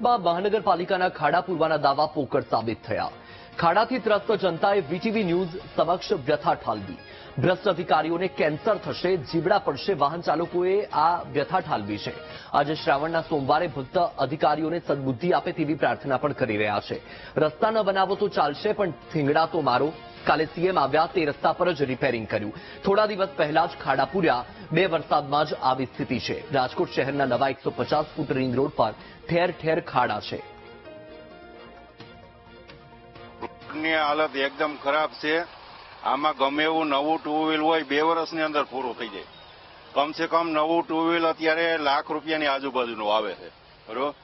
રાજકોટમાં મહાનગરપાલિકાના ખાડા પૂરવાના દાવા પોકળ સાબિત થયા. ખાડાથી ત્રસ્ત જનતાએ વીટીવી ન્યૂઝ સમક્ષ વ્યથા ઠાલવી. ભ્રષ્ટ અધિકારીઓને કેન્સર થશે જીવડા પડશે, વાહન ચાલકોએ આ વ્યથા ઠાલવી છે. આજે શ્રાવણના સોમવારે ભક્ત અધિકારીઓને સદબુદ્ધિ આપે તેવી પ્રાર્થના પણ કરી રહ્યા છે. રસ્તા ન બનાવો તો ચાલશે, પણ થીંગડા તો મારો. કાલે સીએમ આવ્યા તે રસ્તા પર જ રિપેરિંગ કર્યું. થોડા દિવસ પહેલા જ ખાડાપુર્યા બે વરસાદમાં જ આવી સ્થિતિ છે. રાજકોટ શહેરના નવા એકસો ફૂટ રિંગ રોડ પર ઠેર ઠેર ખાડા છે. ની હાલત એકદમ ખરાબ છે. આમાં ગમે એવું નવું ટુ વ્હીલ હોય, બે વર્ષની અંદર પૂરું થઈ જાય. કમસે કમ નવું ટુ વ્હીલ અત્યારે લાખ રૂપિયાની આજુબાજુનું આવે છે. બરોબર?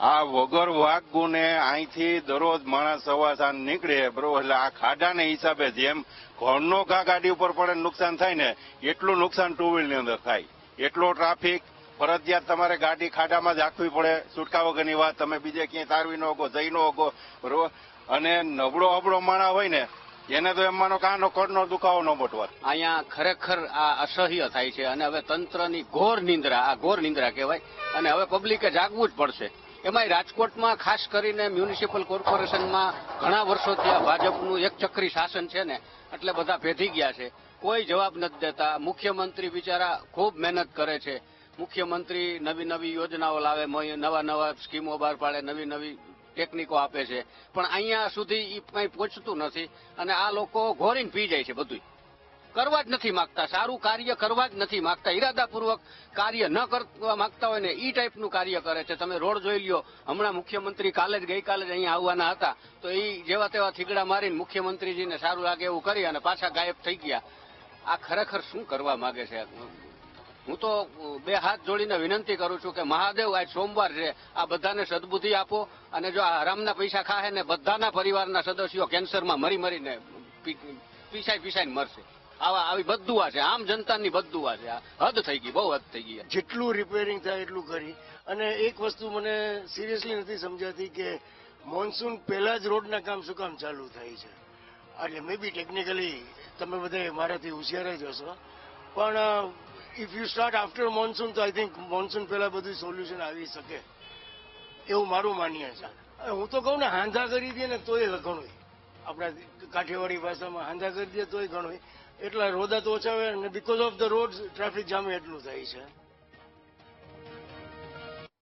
આ વગર વાઘ ગુને અહીંથી દરરોજ માણસ સવા સાંજ નીકળે, બરોબર? એટલે આ ખાડાને હિસાબે જેમ ઘરનો ઘા ગાડી ઉપર પડે નુકસાન થાય ને, એટલું નુકસાન ટુ વ્હીલની અંદર થાય. એટલો ટ્રાફિક ફરજિયાત તમારે ગાડી ખાડામાં જ રાખવી પડે. છૂટકા વગરની વાત, તમે બીજે ક્યાંય તારવી ન ઓગો જઈ ન ઓગો બરોબર અને નબળો અબળો માણા હોય ને, એને તો એમ માનો કાનો કડનો દુખાવો ન બટવા અહીંયા ખરેખર આ અસહ્ય થાય છે અને હવે તંત્રની ઘોર નિંદ્રા, આ ઘોર નિંદ્રા કહેવાય, અને હવે પબ્લિકે જાગવું જ પડશે. એમાંય રાજકોટમાં ખાસ કરીને મ્યુનિસિપલ કોર્પોરેશનમાં ઘણા વર્ષોથી આ ભાજપનું એક ચક્રી શાસન છે ને, એટલે બધા ભેધી ગયા છે. કોઈ જવાબ નથી દેતા. મુખ્યમંત્રી બિચારા ખૂબ મહેનત કરે છે. મુખ્યમંત્રી નવી નવી યોજનાઓ લાવે નવા નવા સ્કીમો બહાર પાડે, નવી નવી ટેકનિકો આપે છે. પણ અહીંયા સુધી એ કંઈ પહોંચતું નથી અને આ લોકો ઘોરીને પી જાય છે બધું કરવા જ નથી માંગતા. સારું કાર્ય કરવા જ નથી માંગતા. ઈરાદાપૂર્વક કાર્ય ન કરવા માંગતા હોય ને ઈ ટાઈપનું કાર્ય કરે છે. તમે રોડ જોઈ લ્યો. હમણાં મુખ્યમંત્રી કાલે જ, ગઈકાલે જ અહીંયા આવવાના હતા. તો એ જેવા તેવા થીગડા મારીને મુખ્યમંત્રીજીને સારું લાગે એવું કરી અને પાછા ગાયબ થઈ ગયા. આ ખરેખર શું કરવા માંગે છે? હું તો બે હાથ જોડીને વિનંતી કરું છું કે મહાદેવ, આજ સોમવાર છે. આ બધાને સદબુદ્ધિ આપો અને જો આ હરામના પૈસા ખાહે ને બધાના પરિવારના સદસ્યો કેન્સરમાં મરી મરીને પીસાઈ પીસાઈને મરશે. આવા, આવી બદુઆ છે. આમ જનતાની છે. આ હદ થઈ ગઈ, બહુ હદ થઈ ગઈ. જેટલું રિપેરિંગ થાય એટલું કરી. અને એક વસ્તુ મને સિરિયસલી નથી સમજાતી કે મોન્સૂન પહેલા જ રોડના કામ શું કામ ચાલુ થાય છે. એટલે મે બી ટેકનિકલી તમે બધા મારાથી હોશિયાર જ હશો. પણ if you start after monsoon તો આઈ થિંક મોન્સૂન પહેલા બધું સોલ્યુશન આવી શકે. એવું મારું માન્ય છે. હું તો કહું ને, હાંધા કરી દે ને તોય ઘણું આપણા કાઠિયાવાડી ભાષામાં હાંધા કરી દે તોય ઘણું એટલા રોદા તો ઓછા હોય અને because of the road traffic jam એટલું થાય છે.